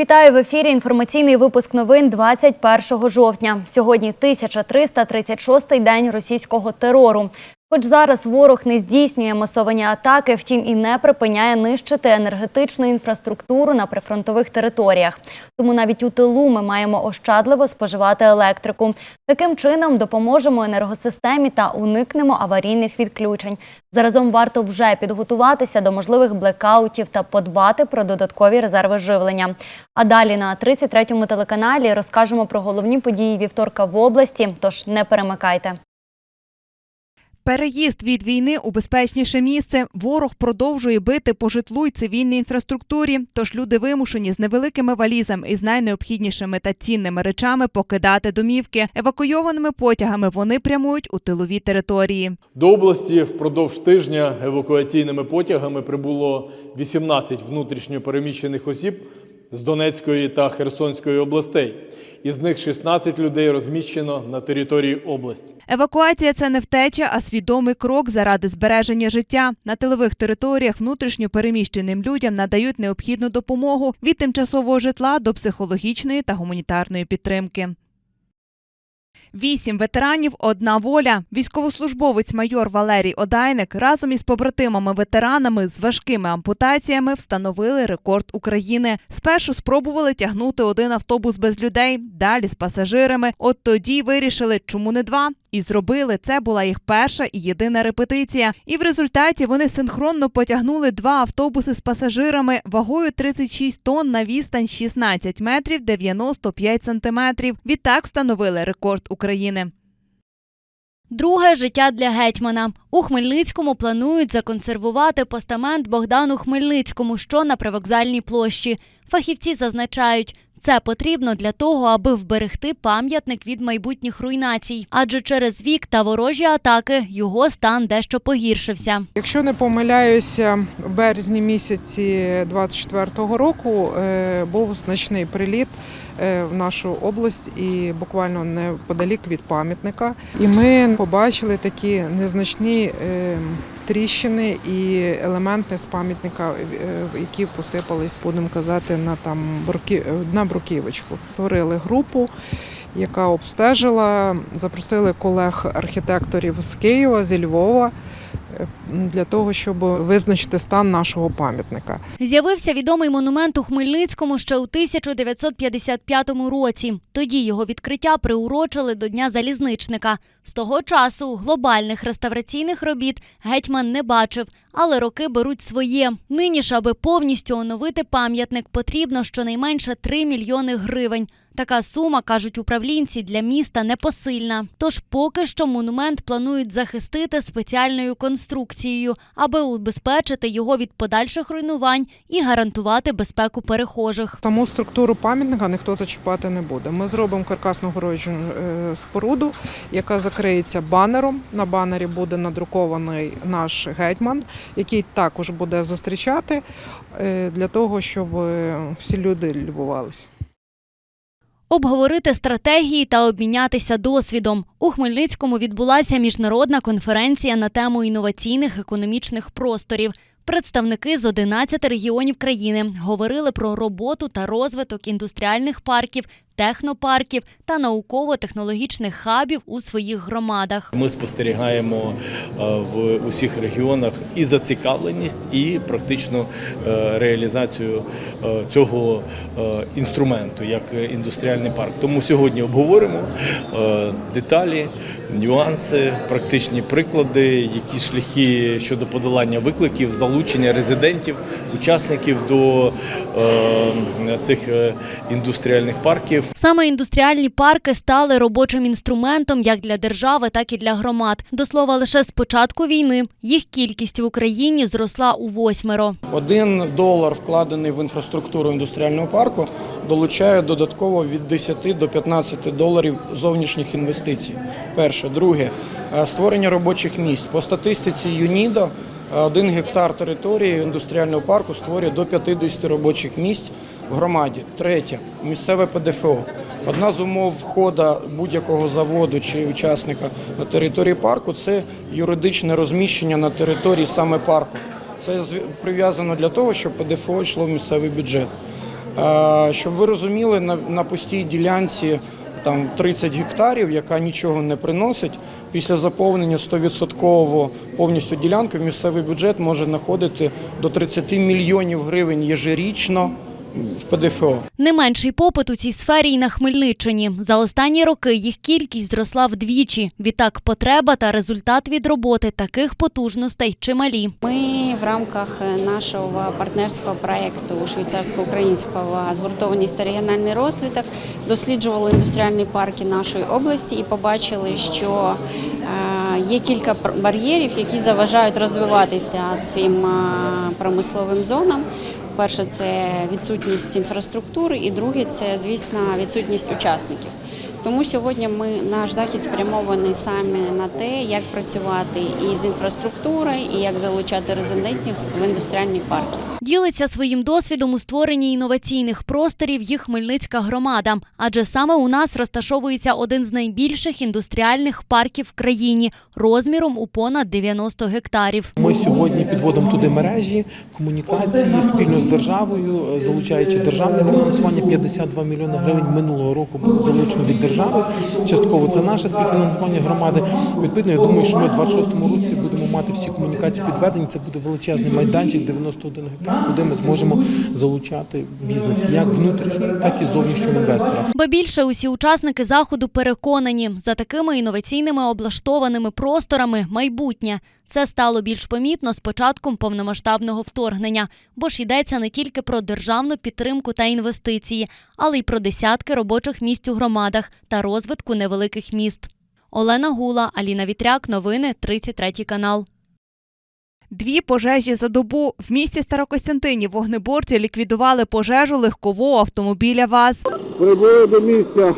Вітаю в ефірі. Інформаційний випуск новин 21 жовтня. Сьогодні 1336-й день російського терору. Хоч зараз ворог не здійснює масовані атаки, втім і не припиняє нищити енергетичну інфраструктуру на прифронтових територіях. Тому навіть у тилу ми маємо ощадливо споживати електрику. Таким чином допоможемо енергосистемі та уникнемо аварійних відключень. Заразом варто вже підготуватися до можливих блекаутів та подбати про додаткові резерви живлення. А далі на 33-му телеканалі розкажемо про головні події вівторка в області. Тож не перемикайте. Переїзд від війни у безпечніше місце. Ворог продовжує бити по житлу й цивільній інфраструктурі. Тож люди вимушені з невеликими валізами і з найнеобхіднішими та цінними речами покидати домівки. Евакуйованими потягами вони прямують у тилові території. До області впродовж тижня евакуаційними потягами прибуло 18 внутрішньо переміщених осіб з Донецької та Херсонської областей. Із них 16 людей розміщено на території області. Евакуація це не втеча, а свідомий крок заради збереження життя. На тилових територіях внутрішньо переміщеним людям надають необхідну допомогу від тимчасового житла до психологічної та гуманітарної підтримки. Вісім ветеранів одна воля. Військовослужбовець майор Валерій Одайник разом із побратимами-ветеранами з важкими ампутаціями встановили рекорд України. Спершу спробували тягнути один автобус без людей, далі з пасажирами. От тоді вирішили, чому не два. І зробили це була їх перша і єдина репетиція. І в результаті вони синхронно потягнули два автобуси з пасажирами вагою 36 тонн на відстань 16 метрів 95 сантиметрів. Відтак встановили рекорд України. Друге життя для гетьмана. У Хмельницькому планують законсервувати постамент Богдану Хмельницькому, що на привокзальній площі. Фахівці зазначають, це потрібно для того, аби вберегти пам'ятник від майбутніх руйнацій. Адже через вік та ворожі атаки його стан дещо погіршився. Якщо не помиляюся, в березні місяці 24-го року е, був значний приліт е, в нашу область і буквально неподалік від пам'ятника. І ми побачили такі незначні е, тріщини і елементи з пам'ятника, е, які посипались, будемо казати, на там бруки, на бруківочку. Створили групу. Яка обстежила, запросили колег-архітекторів з Києва, зі Львова е, для того, щоб визначити стан нашого пам'ятника. З'явився відомий монумент у Хмельницькому ще у 1955 році. Тоді його відкриття приурочили до Дня залізничника. З того часу глобальних реставраційних робіт гетьман не бачив, але роки беруть своє. Нині ж, аби повністю оновити пам'ятник, потрібно щонайменше 3 мільйони гривень. Така сума, кажуть управлінці, для міста непосильна. Тож поки що монумент планують захистити спеціальною конструкцією, аби убезпечити його від подальших руйнувань і гарантувати безпеку перехожих. Саму структуру пам'ятника ніхто зачіпати не буде. Ми зробимо каркасну городжу е, споруду, яка закриється банером. На банері буде надрукований наш гетьман, який також буде зустрічати е, для того, щоб е, всі люди любувалися. Обговорити стратегії та обмінятися досвідом. У Хмельницькому відбулася міжнародна конференція на тему інноваційних економічних просторів. Представники з 11 регіонів країни говорили про роботу та розвиток індустріальних парків, технопарків та науково-технологічних хабів у своїх громадах. Ми спостерігаємо е, в усіх регіонах і зацікавленість, і практичну е, реалізацію е, цього інструменту як індустріальний парк. Тому сьогодні обговоримо деталі, нюанси, практичні приклади, які шляхи щодо подолання викликів, залучення резидентів, учасників до цих індустріальних парків. Саме індустріальні парки стали робочим інструментом як для держави, так і для громад. До слова, лише з початку війни їх кількість в Україні зросла у восьмеро. Один долар, вкладений в інфраструктуру індустріального парку, долучає додатково від 10 до 15 доларів зовнішніх інвестицій. Перше, друге, е, створення робочих місць. По статистиці ЮНІДО один гектар території індустріального парку створює до 50 робочих місць в громаді. Третє місцеве ПДФО. Одна з умов входу будь-якого заводу чи учасника на території парку це юридичне розміщення на території саме парку. Це прив'язано для того, щоб ПДФО йшло в місцевий бюджет. Е, Щоб ви розуміли, на пустій ділянці там 30 гектарів, яка нічого не приносить, після заповнення 100% повністю ділянки в місцевий бюджет може знаходити до 30 мільйонів гривень єжерічно в ПДФО. Не менший попит у цій сфері й на Хмельниччині. За останні роки їх кількість зросла вдвічі. Відтак, потреба та результат від роботи таких потужностей чималі. Ми в рамках нашого партнерського проєкту швейцарсько-українського згуртованість та регіональний розвиток досліджували індустріальні парки нашої області і побачили, що е, є кілька бар'єрів, які заважають розвиватися цим е, промисловим зонам. Перше це відсутність інфраструктури, і друге це, звісно, відсутність учасників. Тому сьогодні ми наш захід спрямований саме на те, як працювати і з інфраструктурою, і як залучати резидентів в індустріальні парки. Ділиться своїм досвідом у створенні інноваційних просторів їх Хмельницька громада, адже саме у нас розташовується один з найбільших індустріальних парків в країні розміром у понад 90 гектарів. Ми сьогодні підводимо туди мережі, комунікації спільно з державою, залучаючи державне фінансування. 52 мільйони гривень минулого року було залучено від держави. Частково це наше співфінансування громади. Відповідно, я думаю, що ми в 26-му році будемо мати всі комунікації підведені. Це буде величезний майданчик, 91 гектар, куди ми зможемо залучати бізнес як внутрішній, так і зовнішнього інвестора. Ба більше усі учасники заходу переконані, за такими інноваційними облаштованими просторами майбутнє. Це стало більш помітно з початком повномасштабного вторгнення, бо ж йдеться не тільки про державну підтримку та інвестиції, але й про десятки робочих місць у громадах та розвитку невеликих міст. Олена Гула, Аліна Вітряк, новини 33 канал. Дві пожежі за добу в місті Старокостянтинів вогнеборці ліквідували пожежу легкового автомобіля ВАЗ. Прибули до місця,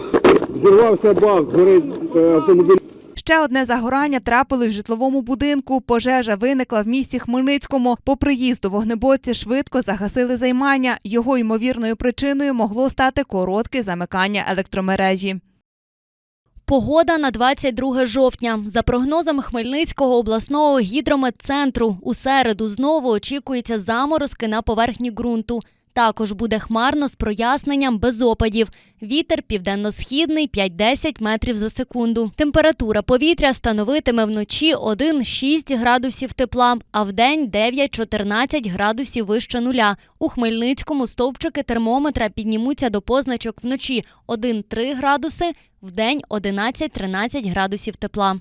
зірвався бак, горить е, автомобіль. Ще одне загорання трапилось в житловому будинку. Пожежа виникла в місті Хмельницькому. По приїзду вогнеборці швидко загасили займання. Його ймовірною причиною могло стати коротке замикання електромережі. Погода на 22 жовтня. За прогнозами Хмельницького обласного гідрометцентру, у середу знову очікується заморозки на поверхні ґрунту. Також буде хмарно з проясненням без опадів. Вітер південно-східний 5-10 метрів за секунду. Температура повітря становитиме вночі 1-6 градусів тепла, а вдень 9-14 градусів вище нуля. У Хмельницькому стовпчики термометра піднімуться до позначок вночі 1-3 градуси, вдень 11-13 градусів тепла.